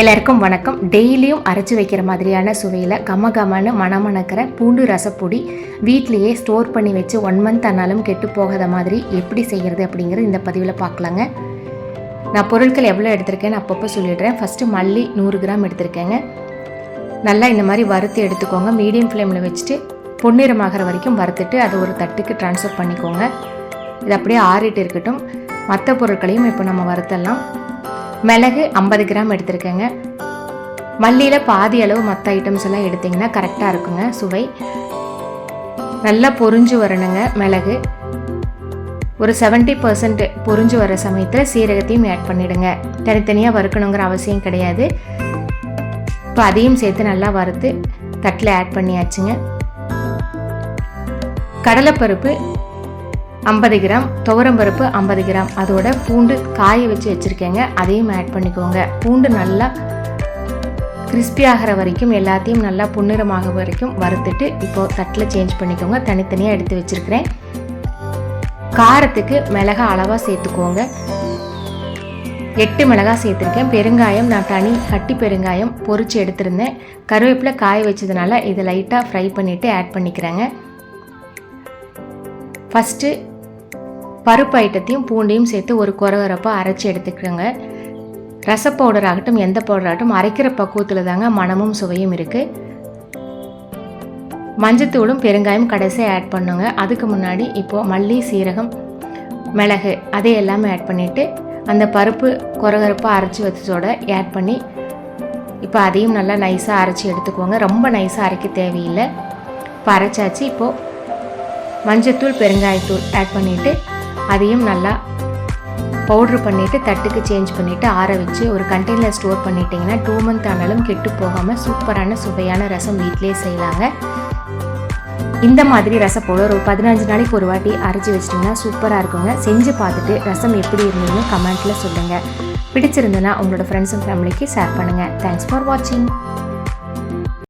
எல்லாருக்கும் வணக்கம். டெய்லியும் அரைச்சி வைக்கிற மாதிரியான சுவையில் கம கமன்னு மணமணக்கிற பூண்டு ரசப்பொடி வீட்லேயே ஸ்டோர் பண்ணி வச்சு ஒன் மந்த் ஆனாலும் கெட்டு போகாத மாதிரி எப்படி செய்கிறது அப்படிங்கிறது இந்த பதிவில் பார்க்கலாங்க நான் பொருட்கள் எவ்வளோ எடுத்திருக்கேன்னு அப்பப்போ சொல்லிடுறேன். ஃபஸ்ட்டு மல்லி நூறு கிராம் எடுத்திருக்கேங்க. நல்லா இந்த மாதிரி வறுத்து எடுத்துக்கோங்க. மீடியம் ஃப்ளேமில் வச்சுட்டு பொன்னிறமாகிற வரைக்கும் வறுத்துட்டு அதை ஒரு தட்டுக்கு ட்ரான்ஸ்ஃபர் பண்ணிக்கோங்க. இது அப்படியே ஆறிட்டு இருக்கட்டும். மற்ற பொருட்களையும் இப்போ நம்ம வறுத்தலாம் மிளகு ஐம்பது கிராம் எடுத்திருக்கேங்க. மல்லியில் பாதி அளவு மற்ற ஐட்டம்ஸ் எல்லாம் எடுத்திங்கன்னா கரெக்டாக இருக்குங்க சுவை. நல்லா பொரிஞ்சு வரணுங்க மிளகு. ஒரு 70% பர்சன்ட் பொரிஞ்சு வர சமயத்தில் சீரகத்தையும் ஆட் பண்ணிவிடுங்க தனித்தனியாக வறுக்கணுங்கிற அவசியம் கிடையாது. இப்போ அதையும் சேர்த்து நல்லா வறுத்து தட்டில் ஆட் பண்ணியாச்சுங்க. கடலைப்பருப்பு ஐம்பது கிராம் துவரம்பருப்பு ஐம்பது கிராம். அதோட பூண்டு காய வச்சு வச்சுருக்கேங்க. அதையும் ஆட் பண்ணிக்கோங்க. பூண்டு நல்லா crispy ஆகிற வரைக்கும் எல்லாத்தையும் நல்லா புன்னிறமாக வரைக்கும் வறுத்துட்டு இப்போது தட்டில் சேஞ்ச் பண்ணிக்கோங்க. தனித்தனியாக எடுத்து வச்சுருக்கிறேன். காரத்துக்கு மிளகா அளவாக சேர்த்துக்கோங்க. எட்டு மிளகாய் சேர்த்துருக்கேன். பெருங்காயம் நான் தனி கட்டி பெருங்காயம் பொறிச்சு எடுத்திருந்தேன். கருவேப்பிலை காய வச்சதுனால இதை லைட்டாக ஃப்ரை பண்ணிவிட்டு ஆட் பண்ணிக்கிறேங்க. ஃபஸ்ட்டு பருப்பு ஐட்டத்தையும் பூண்டையும் சேர்த்து ஒரு குறகுறப்பாக அரைச்சி எடுத்துக்கிறோங்க ரச பவுடர் ஆகட்டும் எந்த பவுடர் ஆகட்டும் அரைக்கிற பக்குவத்தில் தாங்க மணமும் சுவையும் இருக்குது மஞ்சத்தூளும் பெருங்காயம் கடைசியாக ஆட் பண்ணுங்க. அதுக்கு முன்னாடி இப்போது மல்லி சீரகம் மிளகு அதை எல்லாமே ஆட் பண்ணிவிட்டு அந்த பருப்பு குறகுறப்பாக அரைச்சி வச்சதோட ஆட் பண்ணி இப்போ அதையும் நல்லா நைஸாக அரைச்சி எடுத்துக்கோங்க. ரொம்ப நைஸாக அரைக்க தேவையில்லை. இப்போ அரைச்சாச்சு. இப்போது மஞ்சத்தூள் பெருங்காயத்தூள் ஆட் பண்ணிவிட்டு அதையும் நல்லா பவுட்ரு பண்ணிவிட்டு தட்டுக்கு சேஞ்ச் பண்ணிவிட்டு ஆற வச்சு ஒரு கண்டெய்னர் ஸ்டோர் பண்ணிட்டீங்கன்னா டூ மந்த் ஆனாலும் கெட்டு போகாமல் சூப்பரான சுவையான ரசம் வீட்டிலே செய்யலாங்க. இந்த மாதிரி ரசப்போட ஒரு பதினஞ்சு நாளைக்கு ஒரு வாட்டி அரைச்சி வச்சிட்டிங்கன்னா சூப்பராக இருக்குங்க. செஞ்சு பார்த்துட்டு ரசம் எப்படி இருந்ததுன்னு கமெண்ட்டில் சொல்லுங்கள் பிடிச்சிருந்ததுன்னா உங்களோட ஃப்ரெண்ட்ஸ் அண்ட் ஃபேமிலிக்கு ஷேர் பண்ணுங்கள் தேங்க்ஸ் ஃபார் வாட்சிங்